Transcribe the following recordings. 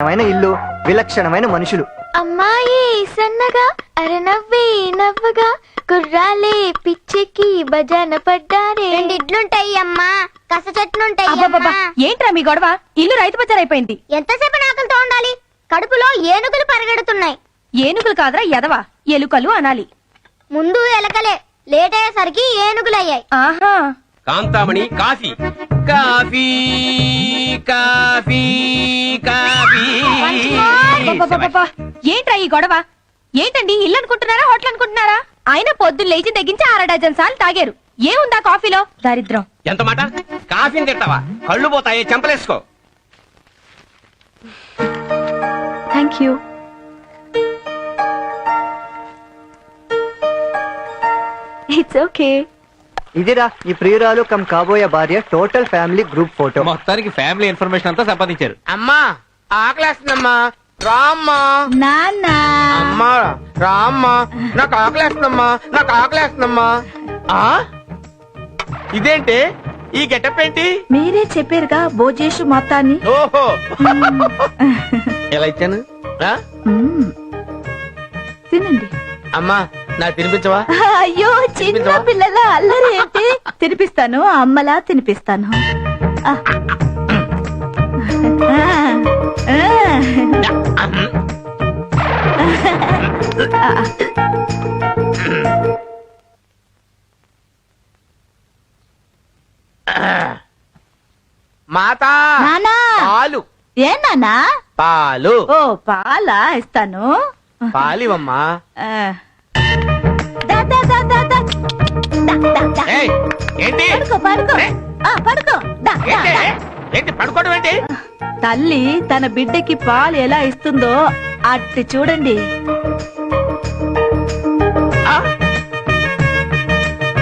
విలక్షణమైన ఇల్లు విలక్షణమైన మనుషులు. అమ్మాయి సన్నగా అరనవ్వే నవ్వగా కుర్రాలే పిచ్చెకి భజన పడ్డారే. రెండిడ్లుంటాయి అమ్మా కస చెట్లుంటాయి అబ్బబ్బబ్బా, అమ్మా. ఏంట్రా మీ గొడవ? ఇల్లు రైతు బజార్ అయిపోయింది ఎంతసేపు ఆకలితో ఉండాలి? కడుపులో ఏనుగులు పరిగెడుతున్నాయి. ఏనుగులు కాదురా ఎదవా. ఎలుకలు అనాలి. ముందు ఎలకలే లేట్ అయ్యేసరికి ఏనుగులయ్యాయి. ఆహా. Kanthamani coffee coffee coffee coffee. అబ్బబ్బబ్బబ్బా, ఏంట్రా ఈ గొడవ? ఏంటండి ఇల్లు అనుకుంటున్నారా హోటల్ అనుకుంటున్నారా ఆయన పొద్దున్న లేచి తెగించి అర డజన్ సార్లు తాగారు. ఏముందా కాఫీలో? దరిద్రం ఎంత మాట? కాఫీని తింటావా? కళ్ళు పోతాయి చెంపలేసుకో. థ్యాంక్ యూ ఇట్స్ ఓకే ఇదిరా ఈ ప్రియురాలు కమ్ కాబోయే భార్య టోటల్ ఫ్యామిలీ గ్రూప్ ఫోటో. మొత్తానికి ఫ్యామిలీ ఇన్ఫర్మేషన్ అంతా సంపాదించారు. అమ్మా ఆకలేస్తుందమ్మా. రామ్మా. నాన్న. అమ్మా రామ్మా. నాకు ఆకలేస్తుందమ్మా నాకు ఆకలేస్తుందమ్మా. ఆ? ఇదేంటి? ఈ గెటప్ ఏంటి? మీరే చెప్పారుగా భోజేషు మొత్తాన్ని ఓహో. ఎలా ఇచ్చాను? ఆ? తినండి. అమ్మా నాకు తినిపించవా? అయ్యో చిన్న? పిల్లల అల్లరి ఏంటి? తినిపిస్తాను అమ్మలా తినిపిస్తాను. మాతా! పాలు! ఏ నానా? పాలు! ఓ పాలా ఇస్తాను. పాలివమ్మా ఏంటి? పడుకో పడుకో. ఏ? ఆ, పడుకో. దా, దా, ఏంటి? దా. ఏంటి పడుకోవడం ఏంటి? తల్లి తన బిడ్డకి పాలు ఎలా ఇస్తుందో అట్టి చూడండి. ఆ?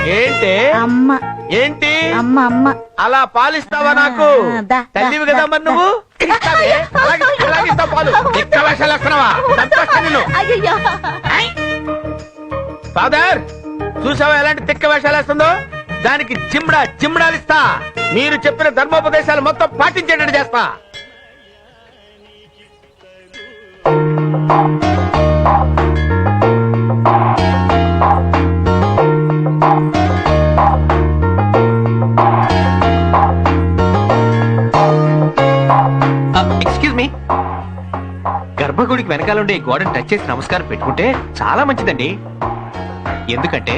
ఏంటి? అమ్మ. ఏంటి? అమ్మ అమ్మ. అలా పాలిస్తావా నాకు? ఆ, దా, తల్లివి దా, కదా దా, మరి నువ్వు? ఇస్తావే? అలాగే- అలాగే ఇస్తావు పాలు. ఎక్కడ వేస్తున్నావా అయ్యయ్యో. ఫాదర్ చూసావా ఎలాంటి తిక్క వేషాలు వేస్తుందో? దానికి చిమ్మడా చిమ్డాలు ఇస్తా. మీరు చెప్పిన ధర్మోపదేశాలు మొత్తం పాటించేటట్టు చేస్తా. ఎక్స్క్యూజ్ మీ గర్భగుడికి వెనకాలండే ఈ గోడను టచ్ చేసి నమస్కారం పెట్టుకుంటే చాలా మంచిదండి. ఎందుకంటే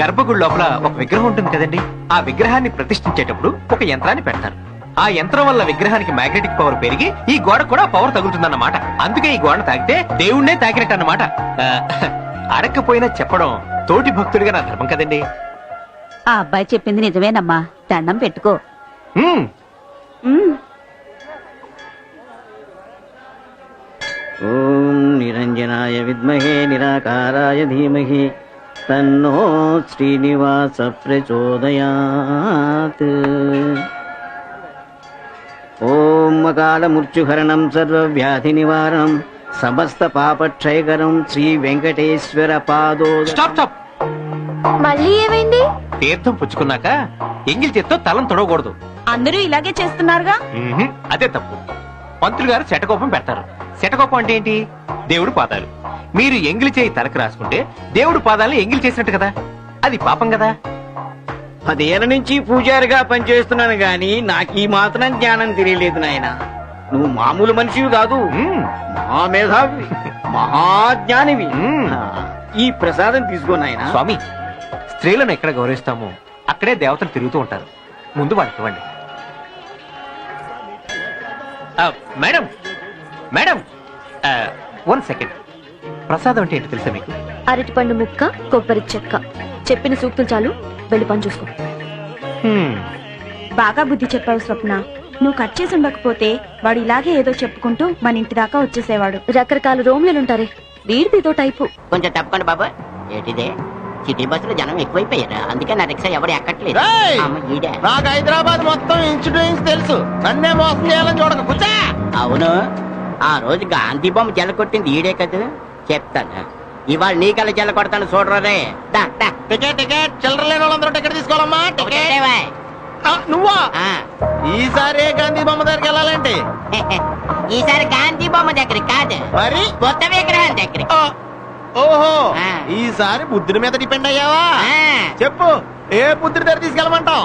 గర్భగుడి లోపల ఒక విగ్రహం ఉంటుంది కదండి. ఆ విగ్రహాన్ని ప్రతిష్ఠించేటప్పుడు ఒక యంత్రాన్ని పెడతారు. ఆ యంత్రం వల్ల విగ్రహానికి మ్యాగ్నెటిక్ పవర్ పెరిగి ఈ గోడ కూడా పవర్ తగులుతుందన్నమాట. అందుకే ఈ గోడ తాకితే దేవుణ్ణే తాకినట్టు అన్నమాట అడగకపోయినా చెప్పడం తోటి భక్తుడిగా నా ధర్మం కదండి. ఆ అబ్బాయి చెప్పింది నిజమేనమ్మా. దండం పెట్టుకో. నిరంజనాయ విద్మహే నిరాకారాయ ధీమహి. తన్నో శ్రీనివాస ప్రచోదయాత్. ఓం అకాల మృత్యుహరణం సర్వవ్యాధి నివారణం సమస్త పాపక్షయకరం శ్రీ వెంకటేశ్వర పాదో స్టాప్ స్టాప్. మళ్ళీ ఏమైంది? తీర్థం పుచ్చుకున్నాక ఎంగిల్ చేత్తో తలం తొడవకూడదు. అందరూ ఇలాగే చేస్తున్నారుగా? మ్మ్హ్. అదే తప్పు. పంతులు గారు శటకోపం పెడతారు. శటకోపం అంటే ఏంటి? దేవుడు పాదాలు. మీరు ఎంగిలి చేయి తలకు రాసుకుంటే దేవుడు పాదాలను ఎంగిలి చేసినట్టు కదా? అది పాపం కదా? పదేళ్ళ నుంచి పూజారిగా పనిచేస్తున్నాను గాని నాకు ఈ మాత్రం జ్ఞానం తెలియలేదు నాయన. నువ్వు మామూలు మనిషివి కాదు. మహామేధావి మహాజ్ఞానివి ఈ ప్రసాదం తీసుకో నాయన. స్వామి స్త్రీలను ఎక్కడ గౌరవిస్తామో అక్కడే దేవతలు తిరుగుతూ ఉంటారు. ముందు వాళ్ళకి ఇవ్వండి. Madam madam one second. ప్రసాదం అంటే ఏంటి తెలుసా మీకు? అరటిపండు ముక్క కొబ్బరి చెక్క. చెప్పిన సూక్తులు చాలు. వెళ్ళి పని చూసుకో. హ్మ్. బాగా బుద్ధి చెప్పావు స్వప్న. నువ్వు కట్ చేసి ఉండకపోతే వాడు ఇలాగే ఏదో చెప్పుకుంటూ మన ఇంటి దాకా వచ్చేసేవాడు. రకరకాల రోమియోలుంటారే వీడిదిదో టైపు. కొంచెం తప్పకండి బాబు. ఏంటిదే? సిటీ బస్సులో జనం ఎక్కువైపోయారు. అందుకే నా రిక్షా ఎవరు ఎక్కట్లేదు! అమ్మ ఈడే. నాకు హైదరాబాద్ మొత్తం ఇన్సూరెన్స్ తెలుసు. నన్నే మోసం చేయాలని చూడక. కూర్చో! అవును. ఆ రోజు గాంధీ బొమ్మ జల కొట్టింది ఈడే కదా. చెప్తాను. ఇవాళ నీకల్లా జల కొడతాను చూడరే. Ticket ticket. చిల్లర లేని వాళ్ళందరూ టికెట్ తీసుకోవాలమ్మా టికెట్. నువ్వా? ఆ, ఈసారి గాంధీ బొమ్మ దగ్గరికి వెళ్ళాలంటే? ఈసారి గాంధీ బొమ్మ దగ్గర కాదు. మరి? కొత్త విగ్రహం దగ్గర ఓహో. ఈసారి బుద్ధుడి మీద డిపెండ్ అయ్యావా? ఆ. చెప్పు ఏ బుద్ధుడి దగ్గర తీసుకెళ్ళమంటావు!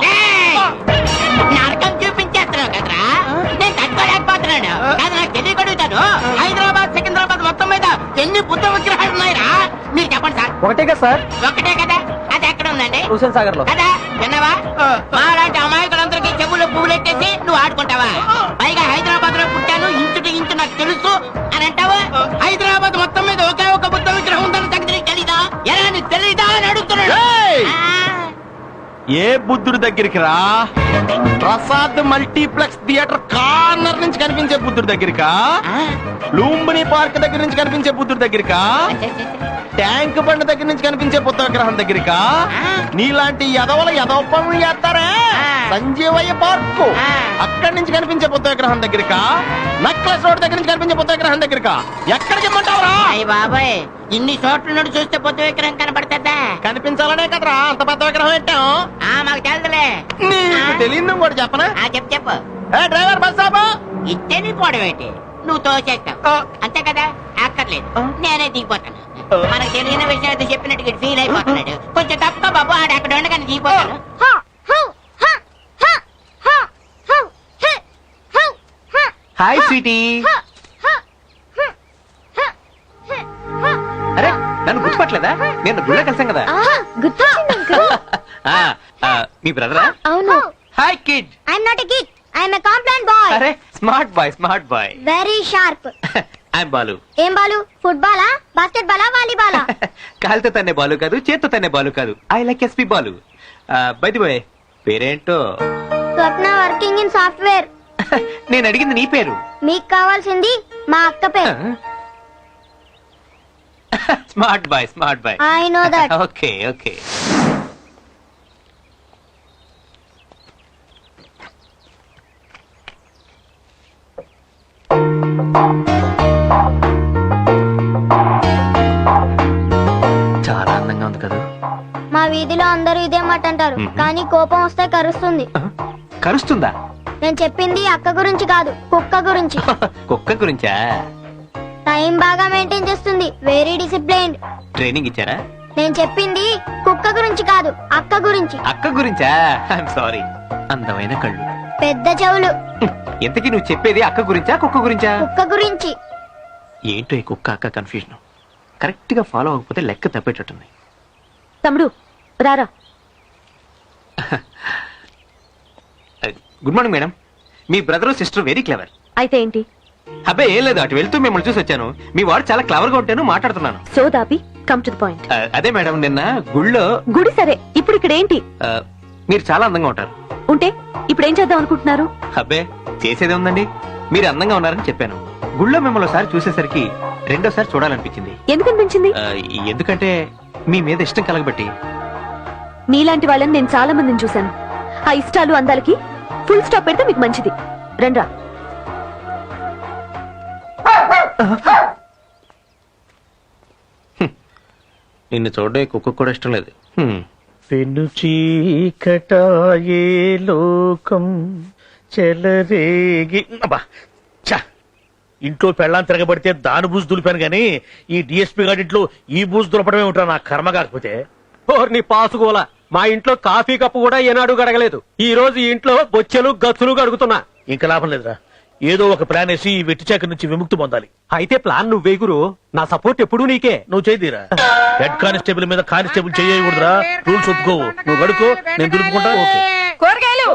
నరకం చూపించేస్తున్నావు కదరా. నేను తట్టుకోలేకపోతున్నాను. నాకు తెలియకడుగుతాను హైదరాబాద్ సికింద్రాబాద్ మొత్తం మీద సార్ ఒకటేగా సార్? ఒకటే కదా? అది ఎక్కడ ఉందండి? హుసేన్ సాగర్లో కదా? విన్నావా? మాలాంటి ఏ బుద్ధుడి దగ్గరికి రా? ప్రసాద్ మల్టీప్లెక్స్ థియేటర్ కార్నర్ నుంచి కనిపించే బుద్ధుడి దగ్గరికా. లూంబిని పార్క్ దగ్గర నుంచి కనిపించే బుద్ధుడి దగ్గరికా? ట్యాంక్ బండ్ దగ్గర నుంచి కనిపించే బుద్ధ విగ్రహం దగ్గరికా. నీలాంటి ఎదవల ఎదవ పనులు చేస్తారే. సంజీవయ్య పార్కు. అక్కడి నుంచి కనిపించే బుద్ధ విగ్రహం దగ్గరికా? నక్లెస్ రోడ్ దగ్గర నుంచి కనిపించే బుద్ధ విగ్రహం దగ్గరికా? ఎక్కడికి ఇమ్మంటావురా? బాబాయ్. ఇన్ని చోట్ల నుండి చూస్తే పొద్దు విగ్రహం కనపడుతుందా కనిపించాలనే కదరా అంత పెద్ద విగ్రహం పెట్టాం ఆ మాకు తెలుదులే నీకు తెలియదు కూడా చెప్పనా ఆ చెప్పు చెప్పు ఏ డ్రైవర్ బస్ ఆపు. ఇస్తే నీ పోవడం ఏంటి నువ్వు తోచేస్తావు. అంతే కదా అక్కర్లేదు. నేనే దిగిపోతాను. మనకు తెలియని విషయం అయితే చెప్పినట్టు ఫీల్ అయిపోతున్నాడు కొంచెం తప్పుకో బాబు ఆడ అక్కడ ఉండగానే దిగిపోతాను హ, హౌ, హ, హ, హ, హౌ, హె, హౌ, హ, హాయ్ స్వీటీ గుర్తుపట్టలేదా నేను గుళ్ళో కలిసాం కదా. ఆ, గుర్తొచ్చింది అంకుల్ ఆ, ఆ, మీ బ్రదరా అవును. Hi kid I'm not a kid. I'm a complaint boy. అరే smart boy smart boy Very sharp. I'm Balu ఏం బాలు? ఫుట్బాలా బాస్కెట్ బాలా వాలీబాలా కాలితో తన్నే బాలు కాదు చేత్తో తన్నే బాలు కాదు. I like SP Balu by the way పేరేంటో? Swapna working in software. నేను అడిగింది నీ పేరు. మీకు కావాల్సింది మా అక్క పేరు. Smart boy smart boy I know that okay okay చాలా అందంగా ఉంది కదా. మా వీధిలో అందరూ ఇదే మాట అంటారు. మ్మ్. కానీ కోపం వస్తే కరుస్తుంది. కరుస్తుందా? నేను చెప్పింది అక్క గురించి కాదు కుక్క గురించి. కుక్క గురించా? టైం బాగా మెయింటైన్ చేస్తుంది. వెరీ డిసిప్లైన్డ్ ట్రైనింగ్ ఇచ్చారా? నేను చెప్పింది కుక్క గురించి కాదు అక్క గురించి. అక్క గురించా? ఐఎమ్ సారీ అందమైన కళ్ళు. పెద్ద చెవులు. ఎంతకీ నువ్వు చెప్పేది అక్క గురించా కుక్క గురించా? కుక్క గురించి. ఏంటో ఈ కుక్క అక్క కన్ఫ్యూజన్ కరెక్ట్గా ఫాలో అవ్వకపోతే లెక్క తప్పేటట్టుంది. తమ్ముడు రారా. గుడ్ మార్నింగ్ మేడం మీ బ్రదర్ సిస్టర్ వెరీ క్లవర్ అయితే ఏంటి? అబ్బాయి ఏం లేదు అటు వెళ్తూ మిమ్మల్ని చూసి వచ్చాను. మీ వాడు చాలా క్లవర్గా ఉంటాను మాట్లాడుతున్నాను. సో దాపి కమ్ టు ద పాయింట్ ఆ, అదే మేడం నిన్న గుళ్ళో గుడి సరే ఇప్పుడు ఇక్కడ ఏంటి? ఆ, మీరు చాలా అందంగా ఉంటారు. ఉంటే ఇప్పుడు ఏం చేద్దాం అనుకుంటున్నారు? అబ్బే చేసేదే ఉందండి. మీరు అందంగా ఉన్నారని చెప్పాను. గుళ్ళో మిమ్మల్ని ఒకసారి చూసేసరికి రెండోసారి చూడాలనిపించింది. ఎందుకు అనిపించింది? ఆ, ఎందుకంటే మీ మీద ఇష్టం కలగబట్టి. మీలాంటి వాళ్ళని నేను చాలా మందిని చూశాను. ఆ ఇష్టాలు అందాలకి ఫుల్ స్టాప్ పెడితే మీకు మంచిది. రండ్రా. నిన్ను చూడడం కుక్క కూడా ఇష్టం లేదు. పెను చీకటాయే లోకం చెలరేగి అబ్బా ఛ! ఇంట్లో పెళ్ళాం తిరగబడితే దాని బూజు దులిపాను గాని ఈ డిఎస్పీ గారి ఇంట్లో ఈ బూజు దులపడమే ఉంటా నా కర్మ కాకపోతే. నీ పాసుకోల మా ఇంట్లో కాఫీ కప్పు కూడా ఏనాడు గడగలేదు. ఈ రోజు ఈ ఇంట్లో బొచ్చెలు గచ్చులు గడుగుతున్నా. ఇంకా లాభం లేదురా. ఏదో ఒక ప్లాన్ వేసి ఈ వెట్టి చాకరి నుంచి విముక్తి పొందాలి. అయితే ప్లాన్ నువ్వే గురు. నా సపోర్ట్ ఎప్పుడు నీకే. నువ్వు చేదిరా హెడ్ కానిస్టేబుల్ మీద కానిస్టేబుల్ చేయకూడదురా. రూల్స్ ఒప్పుకోవు. నువ్వు గడుకో నేను దులుపుకుంటా. ఓకే. కూరగాయలు.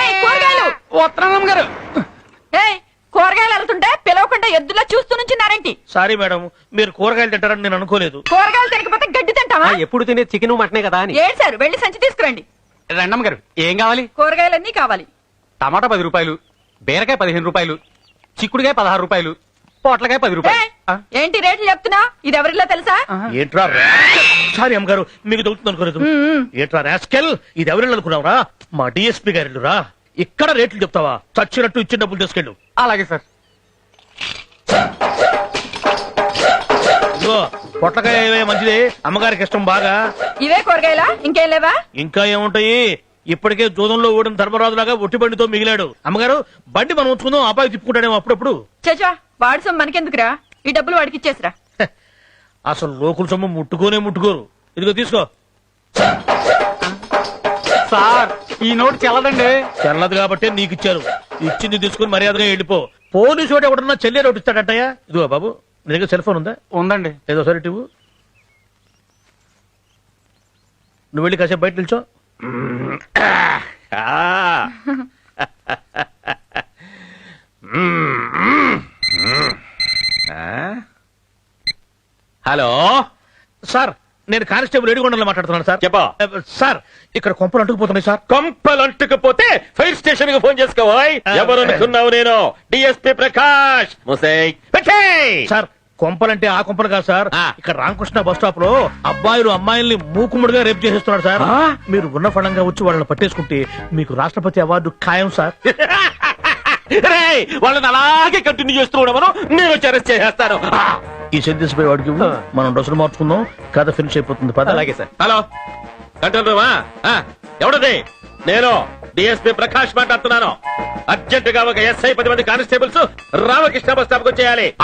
ఏయ్, కూరగాయలు. వస్తున్నాం గారు. ఏయ్, కూరగాయలు వెళ్తుంటే పిలవకుండా ఎద్దులా చూస్తూ నుంచున్నారేంటి? సారీ మేడం మీరు కూరగాయలు తింటారని నేను అనుకోలేదు. కూరగాయలు తినకపోతే గడ్డి తింటావా? ఎప్పుడు తినే చికెన్ మటనే కదా అని. ఏడ్చారు వెళ్ళి సంచి తీసుకురండి. రండమ్మ గారు ఏం కావాలి? కూరగాయలన్నీ కావాలి. టమాటా పది రూపాయలు బీరకాయ పదిహేను రూపాయలు చిక్కుడుకాయ పదహారు రూపాయలు పొట్లకాయ పది రూపాయలు. ఏంటి రేట్లు చెప్తున్నా? ఇది ఎవరిలో తెలుసా? ఏంట్రా సారీ అమ్మగారు మీకు దొరుకుతుంది అనుకోలేదు. ఏంట్రా రాస్కెల్? ఇది ఎవరిల్లు అనుకున్నావురా? మా డిఎస్పీ గారి ఇల్లురా ఇక్కడ రేట్లు చెప్తావా? చచ్చినట్టు ఇచ్చిన డబ్బులు తీసుకెళ్ళు. అలాగే సార్. ఇదిగో పొట్లకాయ ఏవే మంచిది? అమ్మగారికి ఇష్టం బాగా. ఇవే కూరగాయలా? ఇంకేం లేవా? ఇంకా ఏముంటాయి? ఇప్పటికే జూదంలో ఓడిన ధర్మరాజులాగా ఒట్టి బండితో మిగిలాడు. అమ్మగారు బండి మనం ఉంచుకుందాం అబ్బాయి తిప్పుకుంటాడేమో అప్పుడప్పుడు. చచా వాడి సొమ్ము మనకెందుకురా? ఈ డబ్బులు వాడికి ఇచ్చేసిరా. అసలు లోకుల సొమ్ము ముట్టుకోనే ముట్టుకోరు. ఇదిగో తీసుకో. సార్ ఈ నోటు చెల్లదండి. చెల్లదు కాబట్టి నీకు ఇచ్చారు ఇచ్చింది తీసుకుని మర్యాదగా వెళ్ళిపో. పోలీసు వాడు ఎవడన్నా చెల్లె ఒకటి ఇస్తాడటయ్యా? ఇదిగో బాబు నీ దగ్గర సెల్ ఫోన్ ఉందా? ఉందండి. ఏదో సరే నువ్వు వెళ్ళి కాసేపు బయట నిల్చో. హలో సార్ నేను కానిస్టేబుల్ ఏడుగొండలో మాట్లాడుతున్నాను సార్. చెప్పా. సార్ ఇక్కడ కొంపలు అంటుకుపోతున్నాయి సార్. కొంపలు అంటుకపోతే ఫైర్ స్టేషన్కి ఫోన్ చేసుకోవాయ్ ఆ. ఎవరు అనుకున్నావు నేను? డిఎస్పీ ప్రకాష్. సార్ కొంపలంటే ఆ కొంపలు కాదు సార్. ఆ. ఇక్కడ రామకృష్ణ బస్ స్టాప్లో అబ్బాయిలు అమ్మాయిల్ని మూకుముడిగా రేపు చేసేస్తున్నారు సార్. ఆ? మీరు ఉన్న ఫలంగా వచ్చి వాళ్ళని పట్టేసుకుంటే మీకు రాష్ట్రపతి అవార్డు ఖాయం సార్. రేయ్, వాళ్ళని అలాగే కంటిన్యూ చేస్తూ ఉండమను. నేను వచ్చి అరెస్ట్ చేసేస్తాను. ఆ. ఈ సెంటెన్స్ పై వాడికి ఇవ్వు. మనం డ్రెస్సులు మార్చుకుందాం. కథ ఫినిష్ అయిపోతుంది. పద. అలాగే సార్. హలో. కంట్రోల్ రూమా? ఆ, ఎవడది? నేను డిఎస్పీ ప్రకాష్ మాట్లాడుతున్నాను. అర్జెంట్గా ఒక ఎస్ఐ పది మంది కానిస్టేబుల్స్ రామకృష్ణ బస్ స్టాప్కు చేయాలి